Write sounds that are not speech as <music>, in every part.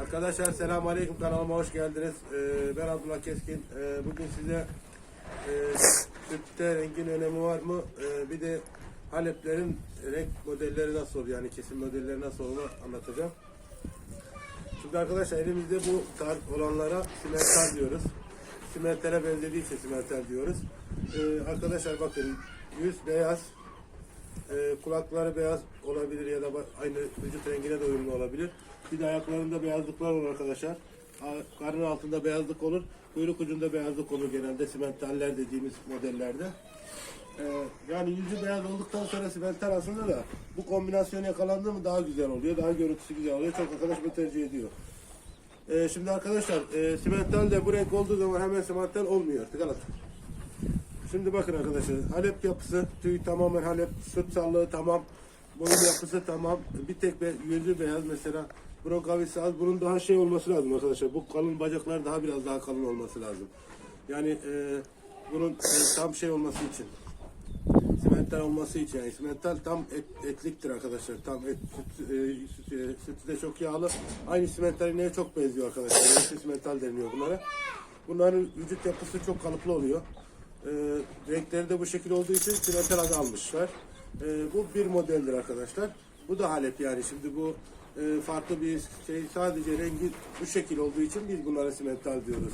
Arkadaşlar selamun aleyküm kanalıma hoş geldiniz. Ee, ben Abdullah Keskin. Ee, bugün size e, sütte rengin önemi var mı? Ee, bir de Haleplerin renk modelleri nasıl olur yani kesim modelleri nasıl olur anlatacağım. Şimdi arkadaşlar elimizde bu tarz olanlara simental diyoruz. Simentale benzediği için simental diyoruz. Ee, arkadaşlar bakın yüz beyaz, e, kulakları beyaz olabilir ya da aynı vücut rengine de uyumlu olabilir. Bir de ayaklarında beyazlıklar olur arkadaşlar. Karnın altında beyazlık olur. Kuyruk ucunda beyazlık olur genelde simentaller dediğimiz modellerde. Ee, yani yüzü beyaz olduktan sonra simental aslında da bu kombinasyon yakalandı mı daha güzel oluyor. Daha görüntüsü güzel oluyor. Çok arkadaş bunu tercih ediyor. Ee, şimdi arkadaşlar e, simental de bu renk olduğu zaman hemen simental olmuyor artık. Şimdi bakın arkadaşlar Halep yapısı tüy tamamen Halep süt sallığı tamam boyun yapısı tamam. Bir tek be, yüzü beyaz mesela burun kavisi az bunun daha şey olması lazım arkadaşlar. Bu kalın bacaklar daha biraz daha kalın olması lazım. Yani e, bunun e, tam şey olması için simental olması için yani simental tam et, etliktir arkadaşlar. Tam et süt, e, süt, e, sütü de çok yağlı. Aynı simental ineğe çok benziyor arkadaşlar. Simental deniliyor bunlara. Bunların vücut yapısı çok kalıplı oluyor e, renkleri de bu şekil olduğu için simental adı almışlar. E, bu bir modeldir arkadaşlar. Bu da Halep yani şimdi bu e, farklı bir şey sadece rengi bu şekil olduğu için biz bunlara simental diyoruz.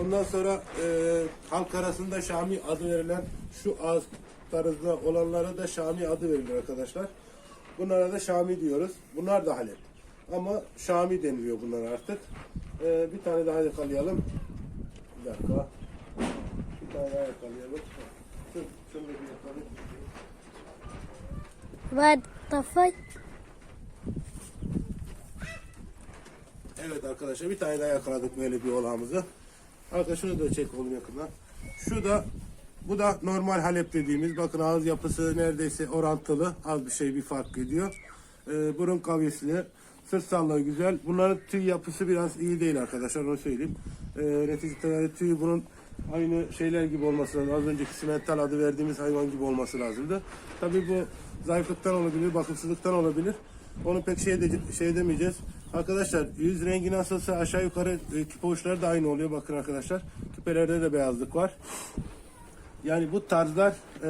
Ondan sonra e, halk arasında Şami adı verilen şu ağız tarzda olanlara da Şami adı verilir arkadaşlar. Bunlara da Şami diyoruz. Bunlar da Halep. Ama Şami deniliyor bunlar artık. E, bir tane daha yakalayalım. Bir dakika. Bir tane. What the fuck? Evet arkadaşlar bir tane daha yakaladık böyle bir olağımızı. Arkadaşlar şunu da çek oğlum yakından. Şu da bu da normal Halep dediğimiz. Bakın ağız yapısı neredeyse orantılı. Az bir şey bir fark ediyor. Ee, burun kavisli. Sırt sallığı güzel. Bunların tüy yapısı biraz iyi değil arkadaşlar onu söyleyeyim. Ee, neticede tüyü bunun aynı şeyler gibi olması lazım. Az önceki simental adı verdiğimiz hayvan gibi olması lazımdı. Tabii bu zayıflıktan olabilir, bakımsızlıktan olabilir. Onu pek şey, de, şey demeyeceğiz. Arkadaşlar yüz rengi nasılsa aşağı yukarı e, küpe uçları da aynı oluyor. Bakın arkadaşlar küpelerde de beyazlık var. Yani bu tarzlar e,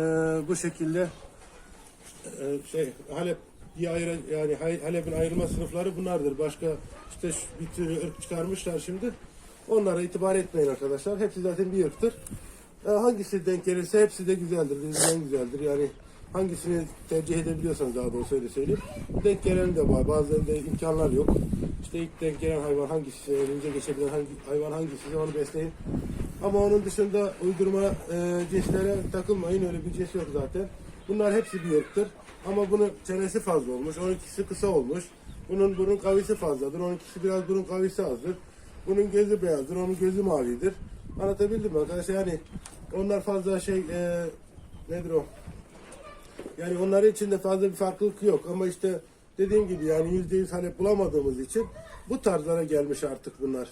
bu şekilde e, şey Halep diye ayrı yani Halep'in ayrılma sınıfları bunlardır. Başka işte bir tür ırk çıkarmışlar şimdi. Onlara itibar etmeyin arkadaşlar. Hepsi zaten bir ırktır. E, hangisi denk gelirse hepsi de güzeldir. En güzeldir. Yani hangisini tercih edebiliyorsanız daha doğrusu öyle söyleyeyim. Denk gelen de var. Bazılarında imkanlar yok. İşte ilk denk gelen hayvan hangisi, elinize geçebilen hangi, hayvan hangisi onu besleyin. Ama onun dışında uydurma e, cinslere takılmayın. Öyle bir cins yok zaten. Bunlar hepsi bir ırktır. Ama bunun çenesi fazla olmuş. Onunkisi kısa olmuş. Bunun burun kavisi fazladır. Onunkisi biraz burun kavisi azdır. Bunun gözü beyazdır. Onun gözü mavidir. Anlatabildim mi arkadaşlar? Yani onlar fazla şey e, nedir o? Yani onların içinde fazla bir farklılık yok. Ama işte dediğim gibi yani yüzde yüz Halep bulamadığımız için bu tarzlara gelmiş artık bunlar.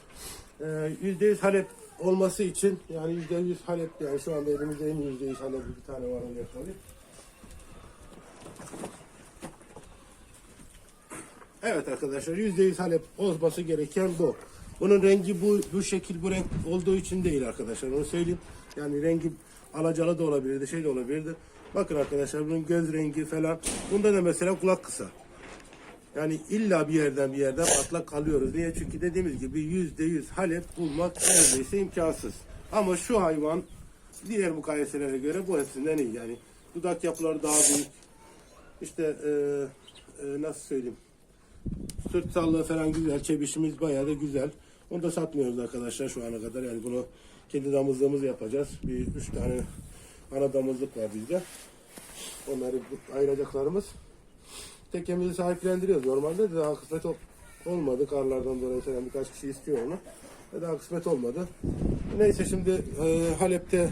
Ee, Yüzde yüz Halep olması için yani yüzde yüz Halep yani şu anda elimizde en yüzde yüz Halep bir tane var onu yakalayayım. Evet arkadaşlar yüzde yüz Halep olması gereken bu. Bunun rengi bu bu şekil bu renk olduğu için değil arkadaşlar onu söyleyeyim. Yani rengi alacalı da olabilirdi şey de olabilirdi. Bakın arkadaşlar bunun göz rengi falan. Bunda da mesela kulak kısa. Yani illa bir yerden bir yerden patlak kalıyoruz. Niye? Çünkü dediğimiz gibi yüzde yüz Halep bulmak neredeyse imkansız. Ama şu hayvan diğer mukayeselere göre bu hepsinden iyi. Yani dudak yapıları daha büyük. İşte e, e, nasıl söyleyeyim? Sırt sallığı falan güzel. Çebişimiz bayağı da güzel. Onu da satmıyoruz arkadaşlar şu ana kadar. Yani bunu kendi damızlığımızı yapacağız. Bir üç tane ana damızlık var bizde. Onları ayıracaklarımız. Tekemizi sahiplendiriyoruz. Normalde de daha kısmet ol- olmadı. Karlardan dolayı falan birkaç kişi istiyor onu. Ve daha kısmet olmadı. Neyse şimdi e, Halep'te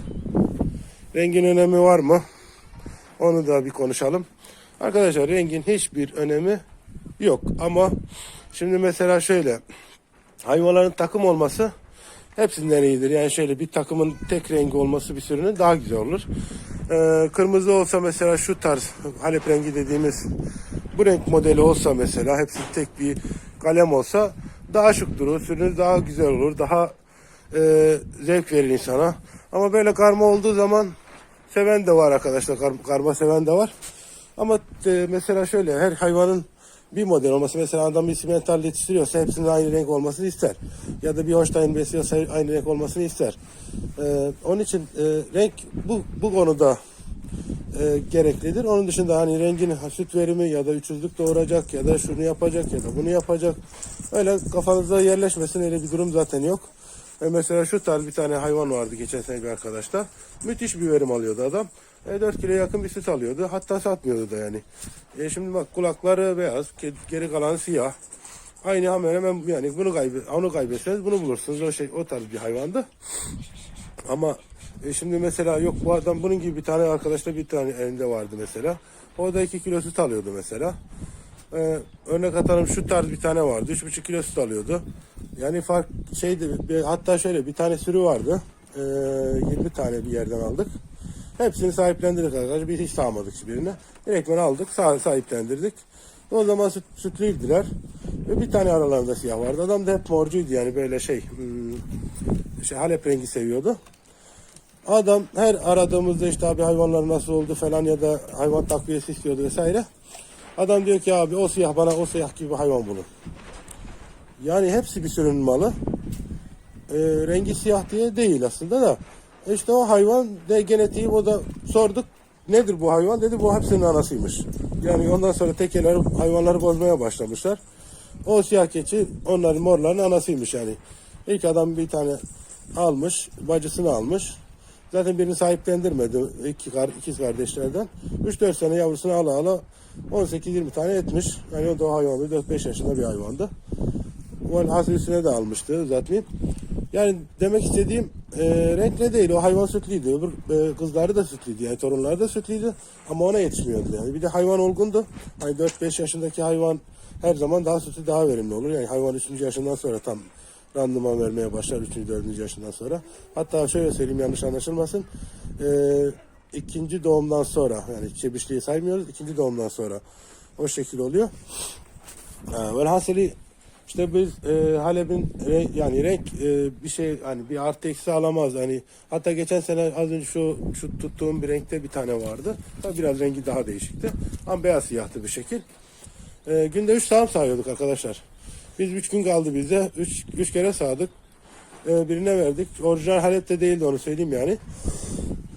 rengin önemi var mı? Onu da bir konuşalım. Arkadaşlar rengin hiçbir önemi yok ama şimdi mesela şöyle hayvanların takım olması hepsinden iyidir. Yani şöyle bir takımın tek rengi olması bir sürünün daha güzel olur. Ee, kırmızı olsa mesela şu tarz Halep rengi dediğimiz bu renk modeli olsa mesela hepsi tek bir kalem olsa daha şık durur, sürünüz daha güzel olur, daha e, zevk verir insana. Ama böyle karma olduğu zaman seven de var arkadaşlar, kar- karma seven de var. Ama e, mesela şöyle her hayvanın bir model olması mesela adam bir simental yetiştiriyorsa hepsinin aynı renk olmasını ister. Ya da bir Holstein besliyorsa aynı renk olmasını ister. E, onun için e, renk bu, bu konuda e, gereklidir. Onun dışında hani rengin süt verimi ya da üçüzlük doğuracak ya da şunu yapacak ya da bunu yapacak. Öyle kafanızda yerleşmesin öyle bir durum zaten yok. E, mesela şu tarz bir tane hayvan vardı geçen sene bir arkadaşta. Müthiş bir verim alıyordu adam. E, 4 kilo yakın bir süt alıyordu. Hatta satmıyordu da yani. E, şimdi bak kulakları beyaz, geri kalan siyah. Aynı hemen hemen yani bunu kaybe onu kaybetseniz bunu bulursunuz. O şey o tarz bir hayvandı. Ama e, şimdi mesela yok bu adam bunun gibi bir tane arkadaşta bir tane elinde vardı mesela. O da 2 kilo süt alıyordu mesela. Ee, örnek atalım şu tarz bir tane vardı. 3,5 kilo süt alıyordu. Yani fark şeydi hatta şöyle bir tane sürü vardı. Ee, 20 tane bir yerden aldık. Hepsini sahiplendirdik arkadaşlar. Bir hiç sağmadık hiçbirine. Direktmen aldık, sah- sahiplendirdik. O zaman süt, sütlüydüler. Ve bir tane aralarında siyah vardı. Adam da hep morcuydu yani böyle şey, hmm, şey Halep rengi seviyordu. Adam her aradığımızda işte abi hayvanlar nasıl oldu falan ya da hayvan takviyesi istiyordu vesaire. Adam diyor ki abi o siyah bana o siyah gibi hayvan bulun. Yani hepsi bir sürünün malı. Ee, rengi siyah diye değil aslında da. İşte o hayvan de genetiği o da sorduk. Nedir bu hayvan? Dedi bu hepsinin anasıymış. Yani ondan sonra tekeler hayvanları bozmaya başlamışlar. O siyah keçi onların morların anasıymış yani. İlk adam bir tane almış, bacısını almış. Zaten birini sahiplendirmedi iki kar, ikiz kardeşlerden. 3-4 sene yavrusunu ala ala 18-20 tane etmiş. Yani o da o hayvan 4-5 yaşında bir hayvandı. O hasıl üstüne de almıştı zaten. Yani demek istediğim e, renkle değil o hayvan sütlüydü. Öbür e, kızları da sütlüydü yani torunları da sütlüydü ama ona yetişmiyordu yani. Bir de hayvan olgundu. Hani 4-5 yaşındaki hayvan her zaman daha sütü daha verimli olur. Yani hayvan 3. yaşından sonra tam randıman vermeye başlar 3. 4. yaşından sonra. Hatta şöyle söyleyeyim yanlış anlaşılmasın. E, ikinci doğumdan sonra yani çebişliği saymıyoruz. ikinci doğumdan sonra o şekil oluyor. Ha, Velhasılı işte biz e, Halep'in re- yani renk e, bir şey hani bir artı eksi alamaz hani hatta geçen sene az önce şu şu tuttuğum bir renkte bir tane vardı. Tabii biraz rengi daha değişikti. Ama beyaz siyahtı bir şekil. E, günde 3 sağım sağıyorduk arkadaşlar. Biz 3 gün kaldı bize. 3 3 kere sağdık. E, birine verdik. Orijinal Halep'te değildi onu söyleyeyim yani.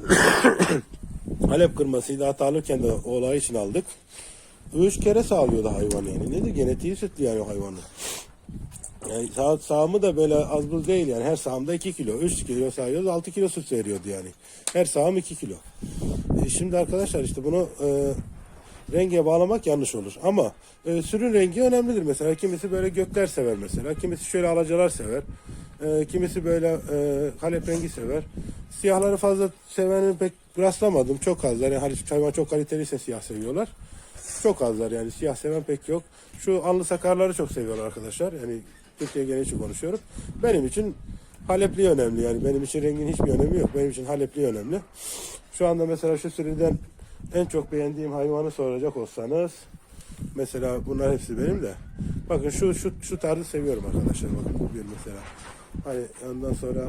<coughs> Halep kırmasıydı. Hatta alırken de o olay için aldık. Üç kere sağlıyordu hayvan yani. Nedir? Genetiği sütlü yani o hayvanın. Yani sağ, sağımı da böyle az buz değil yani. Her sağımda 2 kilo. 3 kilo sağıyoruz 6 kilo süt veriyordu yani. Her sağım 2 kilo. E şimdi arkadaşlar işte bunu e, renge bağlamak yanlış olur. Ama e, sürün rengi önemlidir mesela. Kimisi böyle gökler sever mesela. Kimisi şöyle alacalar sever. E, kimisi böyle e, kalep rengi sever. Siyahları fazla seveni pek rastlamadım. Çok azlar. Yani hayvan çok kaliteliyse siyah seviyorlar. Çok azlar yani siyah seven pek yok. Şu anlı sakarları çok seviyorlar arkadaşlar. Yani Türkiye genel konuşuyorum. Benim için Halepli önemli yani. Benim için rengin hiçbir önemi yok. Benim için Halepli önemli. Şu anda mesela şu sürüden en çok beğendiğim hayvanı soracak olsanız mesela bunlar hepsi benim de. Bakın şu şu şu tarzı seviyorum arkadaşlar. Bakın bu bir mesela. Hani ondan sonra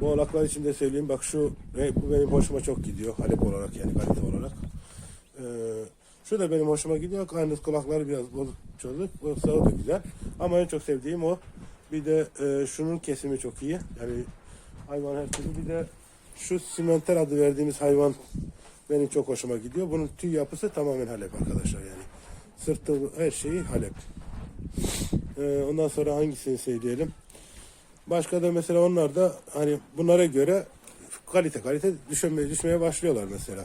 bu oğlaklar için de söyleyeyim. Bak şu bu benim hoşuma çok gidiyor. Halep olarak yani kalite olarak. Ee, şu da benim hoşuma gidiyor. Aynı kulakları biraz bozuk çocuk. O sağı da güzel. Ama en çok sevdiğim o. Bir de e, şunun kesimi çok iyi. Yani hayvan her türlü. Bir de şu simenter adı verdiğimiz hayvan benim çok hoşuma gidiyor. Bunun tüy yapısı tamamen Halep arkadaşlar yani. Sırtı her şeyi Halep. Ee, ondan sonra hangisini söyleyelim? Başka da mesela onlar da hani bunlara göre kalite kalite düşmeye, düşmeye başlıyorlar mesela.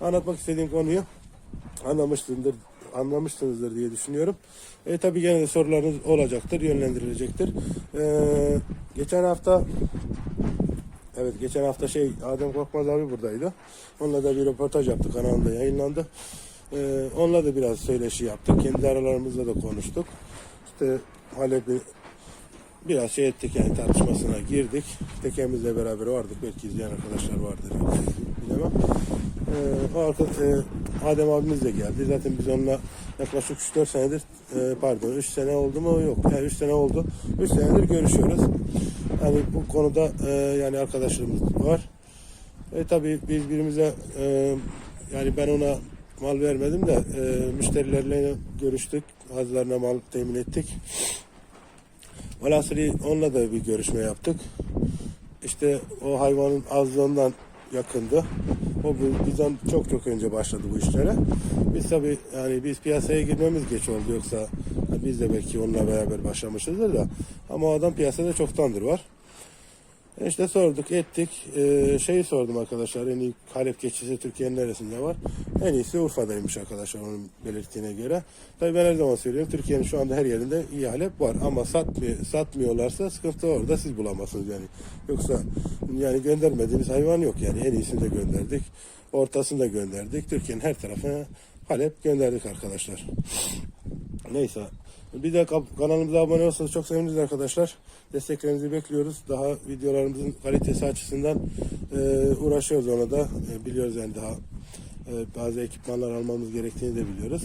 Anlatmak istediğim konuyu anlamışsındır anlamışsınızdır diye düşünüyorum. E tabi gene de sorularınız olacaktır, yönlendirilecektir. Ee, geçen hafta Evet geçen hafta şey Adem Korkmaz abi buradaydı. Onunla da bir röportaj yaptık kanalında yayınlandı. Ee, onunla da biraz söyleşi yaptık. Kendi aralarımızda da konuştuk. İşte Halep'i biraz şey ettik yani tartışmasına girdik. Tekemizle beraber vardık. Belki izleyen arkadaşlar vardır. Bilemem. E, o arka, e, Adem abimiz de geldi. Zaten biz onunla yaklaşık 3-4 senedir e, pardon 3 sene oldu mu? Yok. Yani 3 sene oldu. 3 senedir görüşüyoruz. Yani bu konuda e, yani arkadaşlarımız var. E, tabii birbirimize e, yani ben ona mal vermedim de e, müşterilerle görüştük. Hazlarına mal temin ettik. Velhasılı onunla da bir görüşme yaptık. İşte o hayvanın azlığından yakındı. O bizden çok çok önce başladı bu işlere. Biz tabii yani biz piyasaya girmemiz geç oldu yoksa biz de belki onunla beraber başlamışızdır da ama o adam piyasada çoktandır var. İşte sorduk ettik. Ee, şeyi sordum arkadaşlar en iyi Halep keçisi Türkiye'nin neresinde var? En iyisi Urfa'daymış arkadaşlar onun belirttiğine göre. Tabii ben her zaman söylüyorum Türkiye'nin şu anda her yerinde iyi Halep var ama satmıyor, satmıyorlarsa sıkıntı orada siz bulamazsınız yani. Yoksa yani göndermediğimiz hayvan yok yani en iyisini de gönderdik. Ortasını da gönderdik. Türkiye'nin her tarafına Halep gönderdik arkadaşlar. Neyse. Bir de kanalımıza abone olursanız çok seviniriz arkadaşlar. Desteklerinizi bekliyoruz. Daha videolarımızın kalitesi açısından e, uğraşıyoruz ona da. E, biliyoruz yani daha e, bazı ekipmanlar almamız gerektiğini de biliyoruz.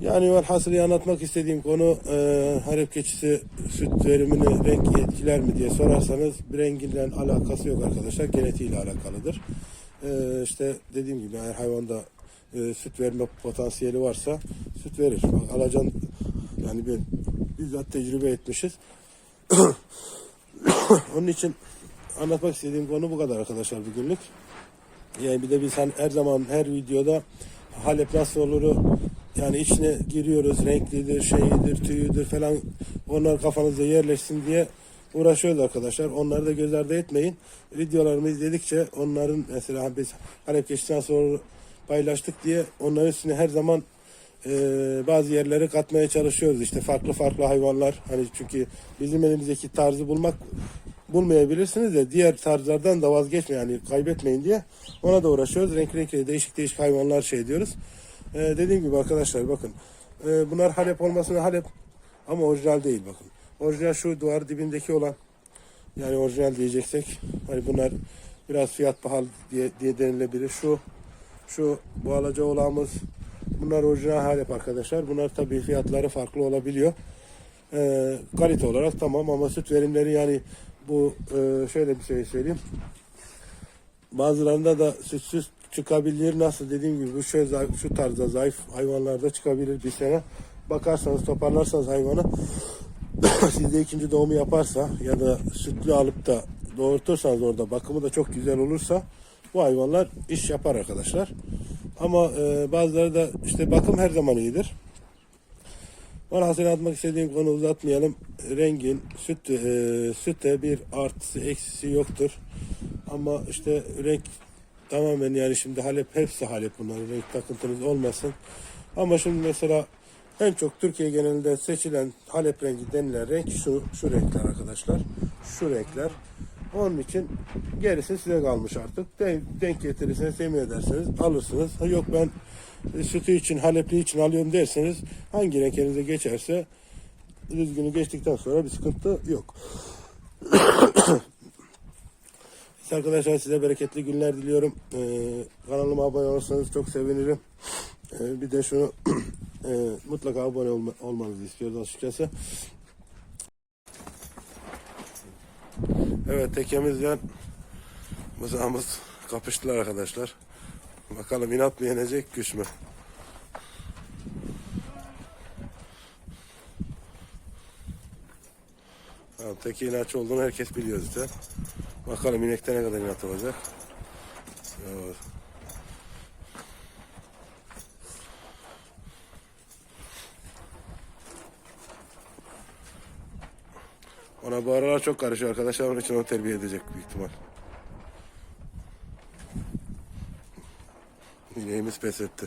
Yani velhasılı anlatmak istediğim konu e, Halep keçisi süt verimini renk etkiler mi diye sorarsanız renginden alakası yok arkadaşlar. Genetiğiyle alakalıdır. E, işte dediğim gibi eğer hayvanda e, süt verme potansiyeli varsa süt verir. Alacan yani ben bizzat tecrübe etmişiz. <coughs> Onun için anlatmak istediğim konu bu kadar arkadaşlar bugünlük. Yani bir de biz hani her zaman her videoda Halep nasıl olur yani içine giriyoruz renklidir, şeyidir, tüyüdür falan onlar kafanızda yerleşsin diye uğraşıyoruz arkadaşlar. Onları da göz ardı etmeyin. Videolarımı izledikçe onların mesela biz Halep geçtikten sonra paylaştık diye onların üstüne her zaman e, bazı yerlere katmaya çalışıyoruz. İşte farklı farklı hayvanlar hani çünkü bizim elimizdeki tarzı bulmak bulmayabilirsiniz de diğer tarzlardan da vazgeçmeyin yani kaybetmeyin diye ona da uğraşıyoruz. Renk renkli değişik değişik hayvanlar şey diyoruz. Ee, dediğim gibi arkadaşlar bakın e, bunlar Halep olmasına Halep ama orijinal değil bakın. Orijinal şu duvar dibindeki olan yani orijinal diyeceksek hani bunlar biraz fiyat pahalı diye, diye denilebilir. Şu şu bu alaca olanımız bunlar orijinal Halep arkadaşlar. Bunlar tabii fiyatları farklı olabiliyor. Ee, kalite olarak tamam ama süt verimleri yani bu e, şöyle bir şey söyleyeyim. Bazılarında da sütsüz çıkabilir. Nasıl dediğim gibi zayıf- şu tarzda zayıf hayvanlarda çıkabilir bir sene. Bakarsanız toparlarsanız hayvanı <coughs> sizde ikinci doğumu yaparsa ya da sütlü alıp da doğurtursanız orada bakımı da çok güzel olursa bu hayvanlar iş yapar arkadaşlar. Ama e, bazıları da işte bakım her zaman iyidir. Bana atmak istediğim konu uzatmayalım. Rengin, süt, e, sütte bir artısı eksisi yoktur. Ama işte renk tamamen yani şimdi Halep hepsi Halep bunların renk takıntınız olmasın. Ama şimdi mesela en çok Türkiye genelinde seçilen Halep rengi denilen renk şu, şu renkler arkadaşlar. Şu renkler. Onun için gerisi size kalmış artık. Denk, denk getirirseniz, temin ederseniz alırsınız. Ha Yok ben e, sütü için, Halepli için alıyorum derseniz hangi renk elinize geçerse düzgünü geçtikten sonra bir sıkıntı yok. <coughs> Arkadaşlar size bereketli günler diliyorum. Ee, kanalıma abone olursanız çok sevinirim. Ee, bir de şunu <coughs> e, mutlaka abone olma, olmanızı istiyoruz açıkçası. Evet tekemizle mızağımız kapıştılar arkadaşlar. Bakalım inat mı yenecek güç mü? Tamam, teki inatçı olduğunu herkes biliyor zaten. Bakalım inekte ne kadar inat olacak. Evet. Ona bu aralar çok karışıyor arkadaşlar. Onun için onu terbiye edecek büyük ihtimal. İneğimiz pes etti.